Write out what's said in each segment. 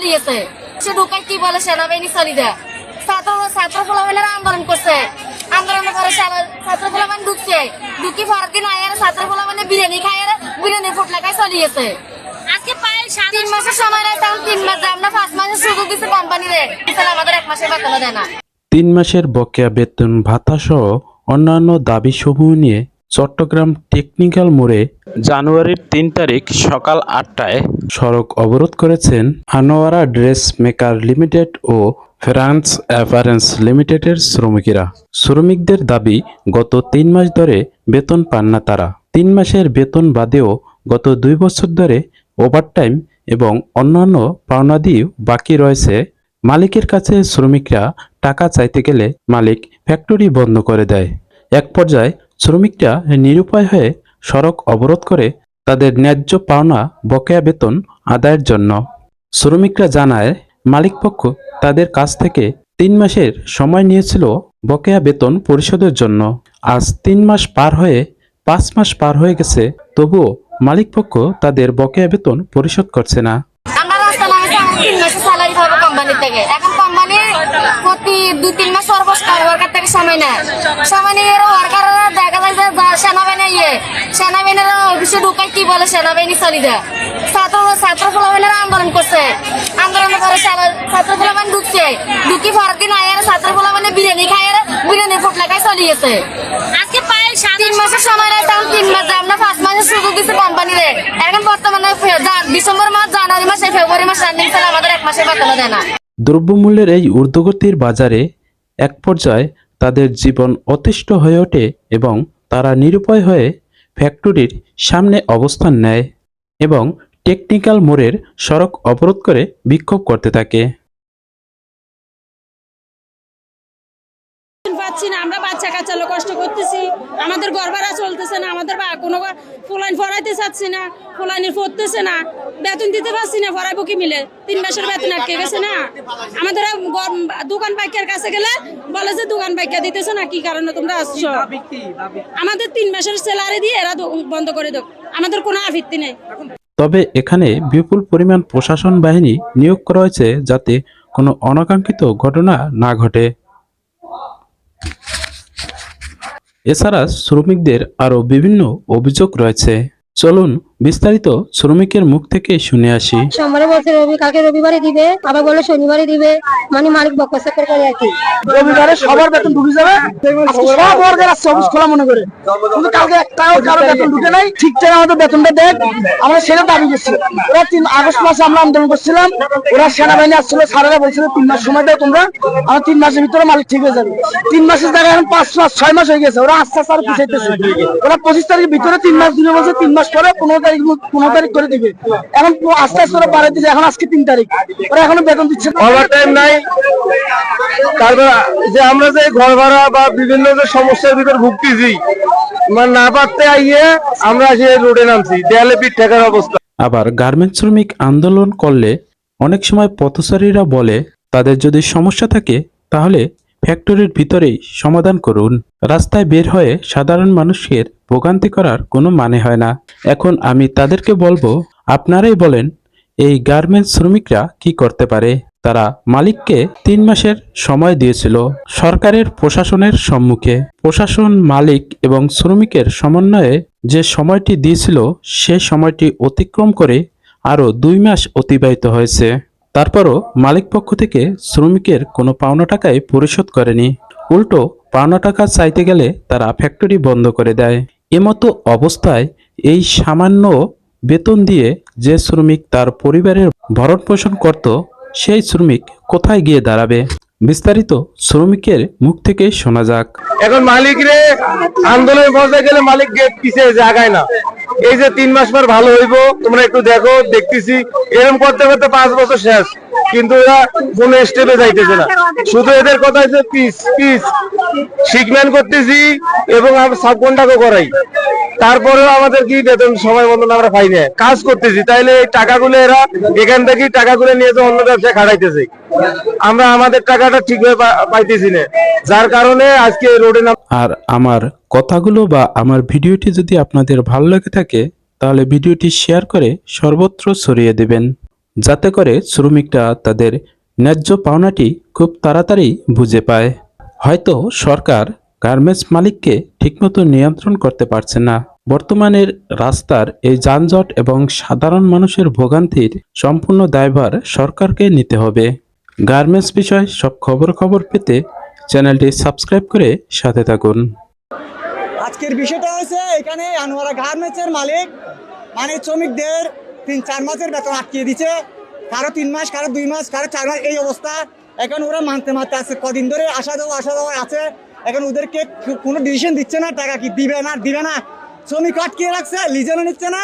চলিয়েছে সে ঢুকাই কি বলে সেনাবাহিনী চলি দেয়। ছাত্র ছাত্র ফলাফলের আন্দোলন করছে। আন্দোলনের পরে সে- ছাত্র ফলাফল ঢুকছে। ঢুকি পরের দিন আয়ার ছাত্র ফলাফলে বিরিয়ানি খায় বিরিয়ানি ফুট লাগাই চলিয়েছে আজকে প্রায় সাত তিন মাসের সময় তিন মাস আমরা পাঁচ মাসের সুযোগ দিচ্ছে কোম্পানিরে। আমাদের এক মাসের বেতন দেয় না। তিন মাসের বকেয়া বেতন ভাতা সহ অন্যান্য দাবিসমূহ নিয়ে চট্টগ্রাম টেকনিক্যাল মোড়ে জানুয়ারির তিন তারিখ সকাল আটটায় সড়ক অবরোধ করেছেন আনোয়ারা ড্রেস মেকার লিমিটেড ও ফ্রান্স অ্যাপারেন্স লিমিটেডের শ্রমিকেরা। শ্রমিকদের দাবি, গত তিন মাস ধরে বেতন পান না তারা। তিন মাসের বেতন বাদেও গত দুই বছর ধরে ওভারটাইম এবং অন্যান্য পাওনাদিও বাকি রয়েছে। মালিকের কাছে শ্রমিকরা টাকা চাইতে গেলে মালিক ফ্যাক্টরি বন্ধ করে দেয়। এক পর্যায়ে শ্রমিকরা নিরুপায় হয়ে সড়ক অবরোধ করে তাদের ন্যায্য পাওনা বকেয়া বেতন আদায়ের জন্য। শ্রমিকরা জানায়, মালিকপক্ষ তাদের কাছ থেকে তিন মাসের সময় নিয়েছিল বকেয়া বেতন পরিশোধের জন্য। আজ তিন মাস পার হয়ে পাঁচ মাস পার হয়ে গেছে, তবুও মালিকপক্ষ তাদের বকেয়া বেতন পরিশোধ করছে না আমরা রাস্তা নামেছি আমার তিন মাসের স্যালারি পাবো কোম্পানি থেকে। এখন কোম্পানি প্রতি দুই তিন মাস পর ওয়ার্কার থেকে সময় নেয়? সময় নিয়ে ওয়ার্কাররা দেখা যায় যে সেনাবাহিনী ইয়ে সেনাবাহিনীরা অফিসে ঢুকাই কি বলে সেনাবাহিনী চলি দেয় ছাত্র ছাত্র ফলাফলের আন্দোলন করছে। আন্দোলনের পরে সে- ছাত্র ফলাফল ঢুকছে। ঢুকি পরের দিন আয়ার ছাত্র ফলাফলে বিরিয়ানি খায় বিরিয়ানি ফুট লাগাই চলিয়েছে আজকে প্রায় তিন মাসের সময় নেয় তখন তিন মাস আমরা পাঁচ মাসের সুযোগ দিচ্ছে কোম্পানিরে। এখন ডিসেম্বর মাস, জানুয়ারি মাসে ফেব্রুয়ারি আমাদের এক বেতন দেয় না। দ্রব্যমূল্যের এই ঊর্ধ্বগতির বাজারে এক পর্যায়ে তাদের জীবন অতিষ্ঠ হয়ে ওঠে এবং তারা নিরুপায় হয়ে ফ্যাক্টরির সামনে অবস্থান নেয় এবং টেকনিক্যাল মোড়ের সড়ক অবরোধ করে বিক্ষোভ করতে থাকে। আমাদের গড়বাড়া চলতেছে না আমাদের বা কোনো ফুলাইন ফরাইতে চাচ্ছি না ফুলাইনের পড়তেছে না বেতন দিতে পারছি না ফরাইবো কি মিলে? তিন মাসের বেতন আটকে গেছে না? আমাদের দোকান বাইকের কাছে গেলে বলে যে দোকান বাইকা দিতেছে না কি কারণে তোমরা আসছো? আমাদের তিন মাসের স্যালারি দিয়ে এরা বন্ধ করে দাও আমাদের কোনো আভিত্তি নেই। তবে এখানে বিপুল পরিমাণ প্রশাসন বাহিনী নিয়োগ করা হয়েছে যাতে কোনো অনাকাঙ্ক্ষিত ঘটনা না ঘটে। এছাড়া শ্রমিকদের আরও বিভিন্ন অভিযোগ রয়েছে। চলুন বিস্তারিত শ্রমিকের মুখ থেকে শুনে আসি। সোমবারে বলছে রবি কালকে রবিবারে দিবে আবার বলে শনিবারে দিবে মানে মালিক বকসা করে আর কি। রবিবারে সবার বেতন ঢুকে যাবে সব ওয়ার্কার আসছে খোলা মনে করে। কিন্তু কালকে একটাও কারও বেতন ঢুকে নাই ঠিকঠাক আমাদের বেতনটা দেখ আমরা সেটা দাবি করছি। ওরা তিন আগস্ট মাসে আমরা আন্দোলন করছিলাম ওরা সেনাবাহিনী আসছিল স্যারেরা বলছিল তিন মাস সময় দেয় তোমরা আমার তিন মাসের ভিতরে মালিক ঠিক হয়ে যাবে। তিন মাসের জায়গায় এখন পাঁচ মাস ছয় মাস হয়ে গেছে ওরা আস্তে আস্তে আরও পিছাইতেছে। ওরা পঁচিশ তারিখের ভিতরে তিন মাস দিনে বলছে তিন মাস পরে পনেরো তারিখ পনেরো তারিখ করে দিবে। এখন আস্তে আস্তে ওরা বাড়াই দিচ্ছে এখন আজকে তিন তারিখ। ওরা এখনও বেতন দিচ্ছে ওভার টাইম নাই। তারপর যে আমরা যে ঘর ভাড়া বা বিভিন্ন যে সমস্যার ভিতর ভুগতেছি মানে না পারতে আইয়ে আমরা সে রোডে নামছি দেয়ালে পিঠ ঠেকার অবস্থা। আবার গার্মেন্ট শ্রমিক আন্দোলন করলে অনেক সময় পথচারীরা বলে তাদের যদি সমস্যা থাকে তাহলে ফ্যাক্টরির ভিতরেই সমাধান করুন। রাস্তায় বের হয়ে সাধারণ মানুষের ভোগান্তি করার কোনো মানে হয় না। এখন আমি তাদেরকে বলব, আপনারাই বলেন, এই গার্মেন্টস শ্রমিকরা কি করতে পারে? তারা মালিককে তিন মাসের সময় দিয়েছিল সরকারের প্রশাসনের সম্মুখে। প্রশাসন মালিক এবং শ্রমিকের সমন্বয়ে যে সময়টি দিয়েছিল, সে সময়টি অতিক্রম করে আরও দুই মাস অতিবাহিত হয়েছে। তারপরও মালিক পক্ষ থেকে শ্রমিকের কোনো পাওনা টাকাই পরিশোধ করেনি। উল্টো পাওনা টাকা চাইতে গেলে তারা ফ্যাক্টরি বন্ধ করে দেয়। এমতো অবস্থায় এই সামান্য বেতন দিয়ে যে শ্রমিক তার পরিবারের ভরণ পোষণ করত, সেই শ্রমিক কোথায় গিয়ে দাঁড়াবে? বিস্তারিত শ্রমিকের মুখ থেকে শোনা যাক। এখন মালিক রে আন্দোলনের পর্যায়ে গেলে মালিক পিছিয়ে জাগায় না? এই যে তিন মাস পর ভালো হইব, তোমরা একটু দেখো, দেখতেছি। এরকম করতে করতে পাঁচ বছর শেষ, কিন্তু এরা কোন স্টেপে যাইতেছে না। শুধু এদের কথা হচ্ছে পিস পিস শিখম্যান করতেছি এবং সাব কন্ট্রাক্টও করাই। তারপরেও আমাদের কি বেতন সময় মতন আমরা পাই না কাজ করতেছি, তাইলে এই টাকাগুলো এরা এখান থেকেই টাকাগুলো নিয়ে অন্য ব্যবসায় খাটাইতেছে। আমরা আমাদের টাকাটা ঠিকভাবে পাইতেছি না। যার কারণে আজকে রোডে নাম আর আমার কথাগুলো বা আমার ভিডিওটি যদি আপনাদের ভালো লেগে থাকে, তাহলে ভিডিওটি শেয়ার করে সর্বত্র ছড়িয়ে দেবেন। যাতে করে শ্রমিকরা তাদের ন্যায্য পাওনাটি খুব তাড়াতাড়ি বুঝে পায়। হয়তো সরকার গার্মেন্টস মালিককে ঠিকমতো নিয়ন্ত্রণ করতে পারছে না। বর্তমানের রাস্তার এই যানজট এবং সাধারণ মানুষের ভোগান্তির সম্পূর্ণ দায়ভার সরকারকে নিতে হবে। গার্মেন্টস বিষয়ে সব খবর খবর পেতে চ্যানেলটি সাবস্ক্রাইব করে সাথে থাকুন। আজকের বিষয়টা হয়েছে, এখানে আনোয়ারা গার্মেন্টসের মালিক মানে শ্রমিকদের তিন চার মাসের বেতন আটকিয়ে দিচ্ছে কারও তিন মাস, কারও দুই মাস, কারও চার মাস, এই অবস্থা। এখন ওরা মানতে মানতে আছে, কদিন ধরে আসা যাওয়া আসা যাওয়া আছে। এখন ওদেরকে কোনো ডিসিশন দিচ্ছে না, টাকা কি দিবে না দিবে না? শ্রমিক আটকিয়ে রাখছে? লিজেনও নিচ্ছে না,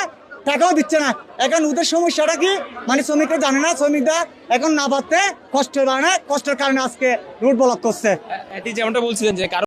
টাকাও দিচ্ছে না। এখন ওদের সমস্যাটা কি? মানে শ্রমিকরা জানে না, শ্রমিকরা এখন না পারতে কষ্টের কারণে কষ্টের কারণে আজকে রুট ব্লক করছে। যেমনটা বলছিলেন যে